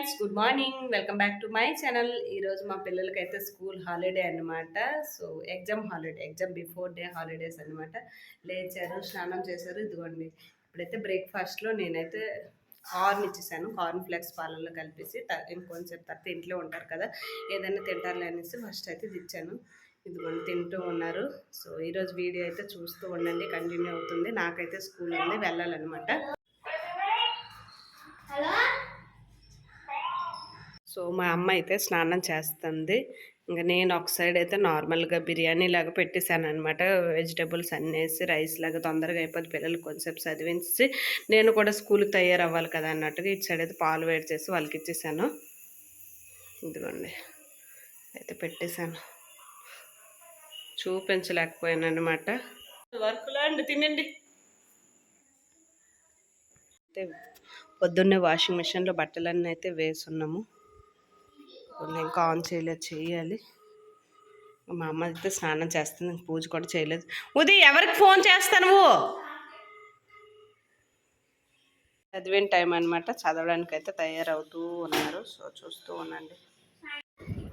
Friends good morning. Welcome back to my channel. ఈరోజు మా పిల్లలకైతే స్కూల్ హాలిడే అనమాట so exam holiday exam before day holidays అనమాట లేచారు స్నానం చేశారు. ఇదిగోండి ఇప్పుడైతే బ్రేక్ఫాస్ట్లో నేనైతే కార్న్ ఇచ్చేసాను. కార్న్ ఫ్లెక్స్ పాలల్లో కలిపేసి ఇంకొంచెం తర్వాత ఇంట్లో ఉంటారు కదా ఏదైనా తింటారులే అనేసి ఫస్ట్ అయితే ఇది ఇచ్చాను. ఇదిగోండి తింటూ ఉన్నారు. సో ఈరోజు వీడియో అయితే చూస్తూ ఉండండి కంటిన్యూ అవుతుంది. నాకైతే స్కూల్ ఉంది వెళ్ళాలన్నమాట. సో మా అమ్మ అయితే స్నానం చేస్తుంది. ఇంకా నేను ఒక సైడ్ అయితే నార్మల్గా బిర్యానీ లాగా పెట్టేశాను అనమాట వెజిటేబుల్స్ అన్నీ వేసి రైస్ లాగా తొందరగా అయిపోతే పిల్లలు కొంచెం చదివించి నేను కూడా స్కూల్కి తయారవ్వాలి కదా అన్నట్టుగా ఇటు సైడ్ అయితే పాలు వేడి చేసి వాళ్ళకి ఇచ్చేసాను. ఇదిగోండి అయితే పెట్టేశాను. చూపించలేకపోయాను అనమాట వర్క్లో అండి? తినండి. అయితే పొద్దున్నే వాషింగ్ మిషన్లో బట్టలన్నీ అయితే వేసున్నాము. నేను ఇంకా ఆన్ చేయలేదు చేయాలి. మా అమ్మ అయితే స్నానం చేస్తుంది పూజ కూడా చేయలేదు. ఉదయ్ ఎవరికి ఫోన్ చేస్తాను నువ్వు? చదివిన టైం అనమాట చదవడానికి అయితే తయారవుతూ ఉన్నారు సో చూస్తూ ఉండండి.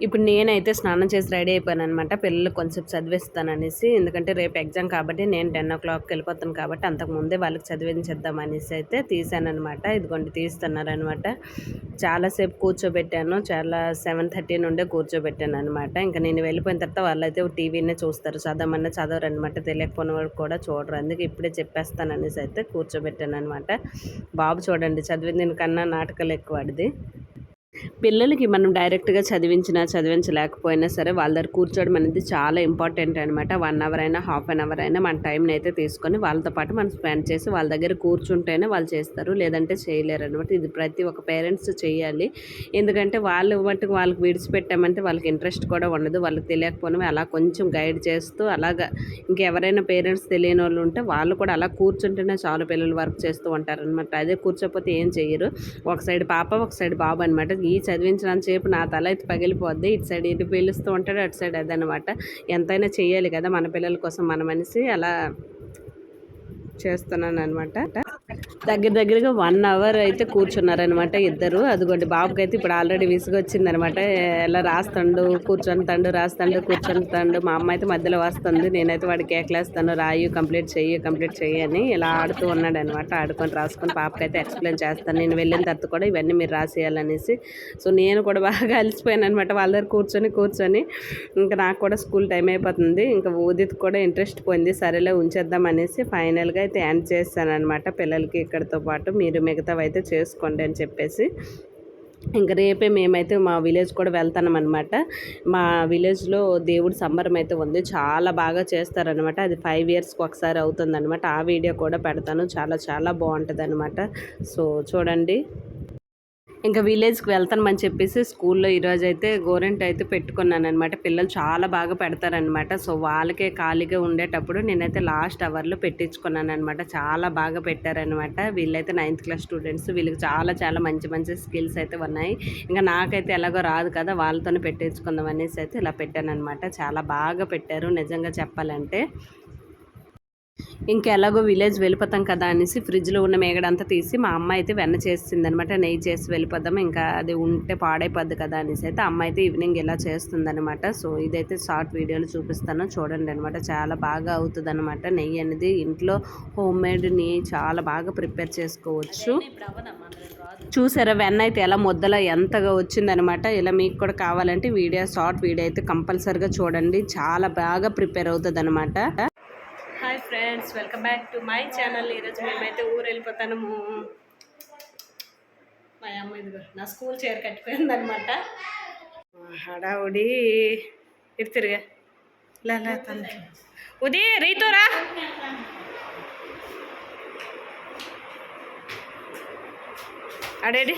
ఇప్పుడు నేనైతే స్నానం చేసి రెడీ అయిపోయాను అనమాట పిల్లలు కొంచెం చదివిస్తాను అనేసి ఎందుకంటే రేపు ఎగ్జామ్ కాబట్టి నేను టెన్ ఓ క్లాక్కి వెళ్ళిపోతాను కాబట్టి అంతకు ముందే వాళ్ళకి చదివించేద్దాం అనేసి అయితే తీసాను అనమాట ఇదిగోండి తీస్తున్నారు అనమాట చాలాసేపు కూర్చోబెట్టాను. చాలా సెవెన్ థర్టీ నుండే కూర్చోబెట్టాను అనమాట ఇంకా నేను వెళ్ళిపోయిన తర్వాత వాళ్ళైతే టీవీనే చూస్తారు. చదవమన్నా చదవరు అనమాట తెలియకపోయిన వాళ్ళు కూడా చూడరు. అందుకే ఇప్పుడే చెప్పేస్తాను అనేసి అయితే కూర్చోబెట్టాను అనమాట బాబు చూడండి చదివిన కన్నా నాటకాలు ఎక్కువ పిల్లలకి మనం డైరెక్ట్గా చదివించినా చదివించలేకపోయినా సరే వాళ్ళ దగ్గర కూర్చోవడం అనేది చాలా ఇంపార్టెంట్ అనమాట వన్ అవర్ అయినా హాఫ్ అన్ అవర్ అయినా మన టైంని అయితే తీసుకొని వాళ్ళతో పాటు మనం స్పెండ్ చేసి వాళ్ళ దగ్గర కూర్చుంటేనే వాళ్ళు చేస్తారు. లేదంటే చేయలేరు అనమాట ఇది ప్రతి ఒక్క పేరెంట్స్ చేయాలి. ఎందుకంటే వాళ్ళు మట్టుకు వాళ్ళకి విడిచిపెట్టామంటే వాళ్ళకి ఇంట్రెస్ట్ కూడా ఉండదు. వాళ్ళకి తెలియకపోయినా అలా కొంచెం గైడ్ చేస్తూ అలాగా ఇంకెవరైనా పేరెంట్స్ తెలియని వాళ్ళు ఉంటే వాళ్ళు కూడా అలా కూర్చుంటేనే చాలా పిల్లలు వర్క్ చేస్తూ ఉంటారనమాట అదే కూర్చోపోతే ఏం చేయరు ఒక సైడ్ పాప ఒక సైడ్ బాబు అనమాట ఈ చదివించినంత సేపు నా తల అయితే పగిలిపోద్ది. ఇటు సైడ్ ఇటు పీలుస్తూ ఉంటాడు అటు సైడ్ అదనమాట. ఎంతైనా చేయాలి కదా మన పిల్లల కోసం మనం అలా చేస్తున్నాను అనమాట దగ్గర దగ్గరగా వన్ అవర్ అయితే కూర్చున్నారనమాట ఇద్దరు. అదిగోండి బాబుకి అయితే ఇప్పుడు ఆల్రెడీ విసుగొచ్చింది అనమాట ఎలా రాస్తాడు? కూర్చొని తండు రాస్తాడు కూర్చొని తండు మా అమ్మ అయితే మధ్యలో వస్తుంది. నేనైతే వాడికి కేకలేస్తాను రాయు కంప్లీట్ చెయ్యి కంప్లీట్ చెయ్యి అని ఇలా ఆడుతూ ఉన్నాడు అనమాట ఆడుకొని రాసుకొని పాపకైతే ఎక్స్ప్లెయిన్ చేస్తాను. నేను వెళ్ళిన తర్వాత కూడా ఇవన్నీ మీరు రాసేయాలనేసి. సో నేను కూడా బాగా అలసిపోయాను అనమాట వాళ్ళ దగ్గర కూర్చొని కూర్చొని. ఇంకా నాకు కూడా స్కూల్ టైం అయిపోతుంది. ఇంకా ఊదిత్ కూడా ఇంట్రెస్ట్ పోయింది. సరేలే ఉంచేద్దాం అనేసి ఫైనల్గా అయితే ఎండ్ చేస్తానమాట పిల్లలకి ఇక్కడితో పాటు మీరు మిగతావి అయితే చేసుకోండి అని చెప్పేసి. ఇంకా రేపే మేమైతే మా విలేజ్ కూడా వెళ్తాం అనమాట మా విలేజ్లో దేవుడి సంబరం అయితే ఉంది. చాలా బాగా చేస్తారనమాట అది ఫైవ్ ఇయర్స్కి ఒకసారి అవుతుందన్నమాట. ఆ వీడియో కూడా పెడతాను. చాలా చాలా బాగుంటుంది అనమాట సో చూడండి. ఇంకా విలేజ్కి వెళ్తామని చెప్పేసి స్కూల్లో ఈరోజు అయితే గోరెంట్ అయితే పెట్టుకున్నాను అనమాట పిల్లలు చాలా బాగా పెడతారనమాట. సో వాళ్ళకే ఖాళీగా ఉండేటప్పుడు నేనైతే లాస్ట్ అవర్లో పెట్టించుకున్నాను అనమాట చాలా బాగా పెట్టారనమాట. వీళ్ళైతే నైన్త్ క్లాస్ స్టూడెంట్స్. వీళ్ళకి చాలా చాలా మంచి మంచి స్కిల్స్ అయితే ఉన్నాయి. ఇంకా నాకైతే ఎలాగో రాదు కదా వాళ్ళతోనే పెట్టించుకుందాం అనేసి అయితే ఇలా పెట్టాను అనమాట చాలా బాగా పెట్టారు. నిజంగా చెప్పాలంటే ఇంకా ఎలాగో విలేజ్ వెళ్ళిపోతాం కదా అనేసి ఫ్రిడ్జ్లో ఉన్న మేగడంతా తీసి మా అమ్మ అయితే వెన్న చేసింది అనమాట నెయ్యి చేసి వెళ్ళిపోదాం ఇంకా అది ఉంటే పాడైపోద్ది కదా అనేసి అయితే అమ్మ అయితే ఈవినింగ్ ఇలా చేస్తుందనమాట. సో ఇదైతే షార్ట్ వీడియోలు చూపిస్తాను చూడండి అనమాట. చాలా బాగా అవుతుంది అనమాట నెయ్యి అనేది. ఇంట్లో హోమ్ మేడ్ని చాలా బాగా ప్రిపేర్ చేసుకోవచ్చు. చూసారా వెన్న అయితే ఎలా ముద్దలా ఎంతగా వచ్చిందనమాట. ఇలా మీకు కూడా కావాలంటే వీడియో షార్ట్ వీడియో అయితే కంపల్సరిగా చూడండి. చాలా బాగా ప్రిపేర్ అవుతుంది అనమాట hi friends welcome back to my channel. ఈరోజు మేమైతే ఊరు వెళ్ళిపోతాము మా అమ్మ ఇదిగో నా స్కూల్ చీర కట్టిపోయింది అనమాట హడావుడి. ఇటు తిరిగా. లే ఉది రీతోరా అడేడి.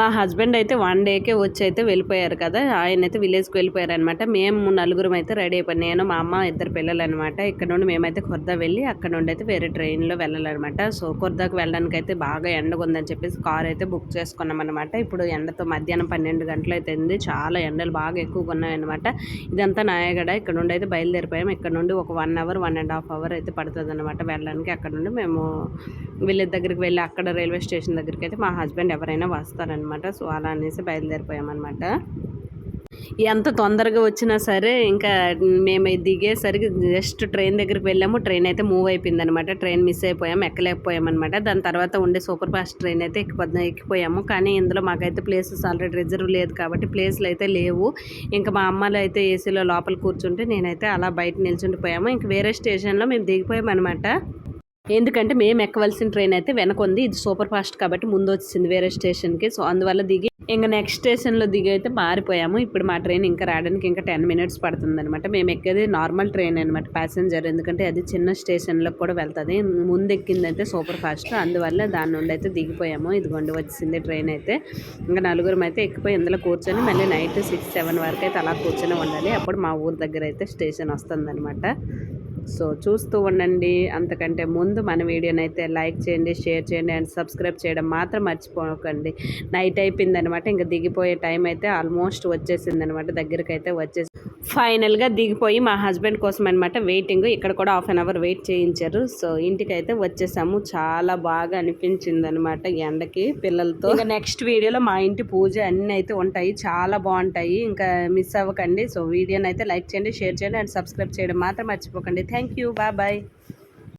మా హస్బెండ్ అయితే వన్ డేకే వచ్చి అయితే వెళ్ళిపోయారు కదా ఆయన అయితే విలేజ్కి వెళ్ళిపోయారు అనమాట మేము నలుగురం అయితే రెడీ అయిపోయాం. నేను మా అమ్మ ఇద్దరు పిల్లలు అనమాట ఇక్కడ నుండి మేమైతే ఖుర్దా వెళ్ళి అక్కడ నుండి అయితే వేరే ట్రైన్లో వెళ్ళాలన్నమాట. సో ఖుర్దాకు వెళ్ళడానికి అయితే బాగా ఎండగా ఉందని చెప్పేసి కార్ అయితే బుక్ చేసుకున్నాం అనమాట ఇప్పుడు ఎండతో మధ్యాహ్నం పన్నెండు గంటలు అయితే ఉంది. చాలా ఎండలు బాగా ఎక్కువగా ఉన్నాయన్నమాట ఇదంతా నాయగడ. ఇక్కడ నుండి అయితే బయలుదేరిపోయాం. ఇక్కడ నుండి ఒక one hour one and half hour అయితే పడుతుంది అనమాట వెళ్ళడానికి. అక్కడ నుండి మేము విలేజ్ దగ్గరికి వెళ్ళి అక్కడ రైల్వే స్టేషన్ దగ్గరికి అయితే మా హస్బెండ్ ఎవరైనా వస్తారనమాట సో అలా అనేసి బయలుదేరిపోయామన్నమాట ఎంత తొందరగా వచ్చినా సరే ఇంకా మేము దిగేసరికి జస్ట్ ట్రైన్ దగ్గరికి వెళ్ళాము. ట్రైన్ అయితే మూవ్ అయిపోయింది అనమాట ట్రైన్ మిస్ అయిపోయాము ఎక్కలేకపోయామన్నమాట దాని తర్వాత ఉండే సూపర్ ఫాస్ట్ ట్రైన్ అయితే ఎక్కిపోద్దాం ఎక్కిపోయాము. కానీ ఇందులో మాకైతే ప్లేసెస్ ఆల్రెడీ రిజర్వ్ లేదు కాబట్టి ప్లేస్లు అయితే లేవు. ఇంకా మా అమ్మలు అయితే ఏసీలో లోపల కూర్చుంటే నేనైతే అలా బయట నిల్చుండిపోయాము. ఇంక వేరే స్టేషన్లో మేము దిగిపోయాం అనమాట ఎందుకంటే మేము ఎక్కవలసిన ట్రైన్ అయితే వెనక ఉంది ఇది సూపర్ ఫాస్ట్ కాబట్టి ముందు వచ్చింది వేరే స్టేషన్కి సో అందువల్ల దిగి ఇంకా నెక్స్ట్ స్టేషన్లో దిగి అయితే మారిపోయాము. ఇప్పుడు మా ట్రైన్ ఇంకా రావడానికి ఇంకా టెన్ మినిట్స్ పడుతుంది అనమాట మేము ఎక్కేది నార్మల్ ట్రైన్ అనమాట ప్యాసింజర్ ఎందుకంటే అది చిన్న స్టేషన్లో కూడా వెళ్తుంది. ముందు ఎక్కిందంటే సూపర్ ఫాస్ట్ అందువల్ల దాని నుండి అయితే దిగిపోయాము. ఇదిగోండి వచ్చింది ట్రైన్ అయితే. ఇంకా నలుగురం అయితే ఎక్కిపోయి ఇందులో కూర్చొని మళ్ళీ నైట్ సిక్స్ సెవెన్ వరకు అయితే అలా కూర్చొని ఉండాలి. అప్పుడు మా ఊరు దగ్గర అయితే స్టేషన్ వస్తుంది సో చూస్తూ ఉండండి. అంతకంటే ముందు మన వీడియోని అయితే లైక్ చేయండి షేర్ చేయండి అండ్ సబ్స్క్రైబ్ చేయడం మాత్రం మర్చిపోకండి. నైట్ అయిపోయింది అనమాట ఇంకా దిగిపోయే టైం అయితే ఆల్మోస్ట్ వచ్చేసింది అనమాట దగ్గరికి అయితే వచ్చేసి ఫైనల్గా దిగిపోయి మా హస్బెండ్ కోసం అనమాట వెయిటింగ్. ఇక్కడ కూడా హాఫ్ అన్ అవర్ వెయిట్ చేయించారు. సో ఇంటికి అయితే వచ్చేసాము. చాలా బాగా అనిపించింది అనమాట ఎండకి పిల్లలతో. ఇంకా నెక్స్ట్ వీడియోలో మా ఇంటి పూజ అన్నీ అయితే ఉంటాయి. చాలా బాగుంటాయి. ఇంకా మిస్ అవ్వకండి. సో వీడియోని అయితే లైక్ చేయండి షేర్ చేయండి అండ్ సబ్స్క్రైబ్ చేయడం మాత్రం మర్చిపోకండి. Thank you bye bye.